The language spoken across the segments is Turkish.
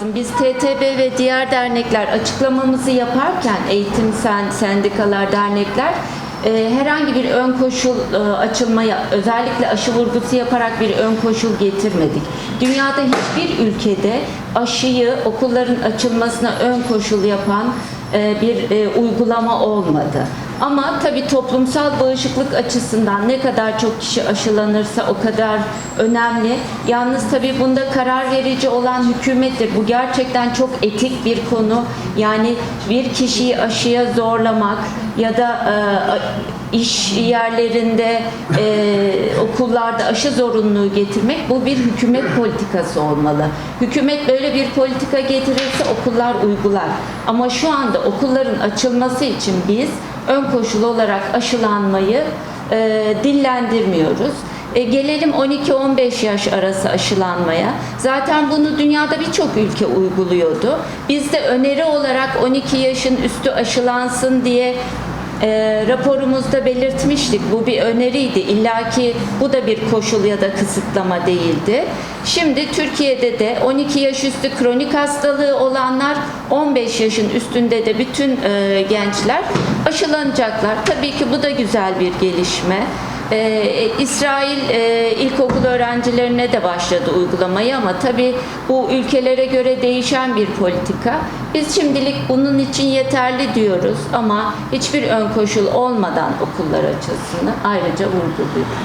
lazım. Biz TTB ve diğer dernekler açıklamamızı yaparken eğitim sen, sendikalar, dernekler e, herhangi bir ön koşul e, açılmaya özellikle aşı vurgusu yaparak bir ön koşul getirmedik. Dünyada hiçbir ülkede aşıyı okulların açılmasına ön koşul yapan bir e, uygulama olmadı. Ama tabii toplumsal bağışıklık açısından ne kadar çok kişi aşılanırsa o kadar önemli. Yalnız tabii bunda karar verici olan hükümettir. Bu gerçekten çok etik bir konu. Yani bir kişiyi aşıya zorlamak ya da e, iş yerlerinde, e, okullarda aşı zorunluluğu getirmek bu bir hükümet politikası olmalı. Hükümet böyle bir politika getirirse okullar uygular. Ama şu anda okulların açılması için biz ön koşul olarak aşılanmayı e, dillendirmiyoruz. E, gelelim 12-15 yaş arası aşılanmaya. Zaten bunu dünyada birçok ülke uyguluyordu. Biz de öneri olarak 12 yaşın üstü aşılansın diye e, raporumuzda belirtmiştik. Bu bir öneriydi. İlla ki bu da bir koşul ya da kısıtlama değildi. Şimdi Türkiye'de de 12 yaş üstü kronik hastalığı olanlar 15 yaşın üstünde de bütün e, gençler aşılanacaklar. Tabii ki bu da güzel bir gelişme. Ee, İsrail e, ilkokul öğrencilerine de başladı uygulamayı ama tabii bu ülkelere göre değişen bir politika. Biz şimdilik bunun için yeterli diyoruz ama hiçbir ön koşul olmadan okullar açılsını ayrıca vurguluyoruz.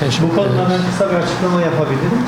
Teşekkür Bu konuda ben kısa bir açıklama yapabilirim.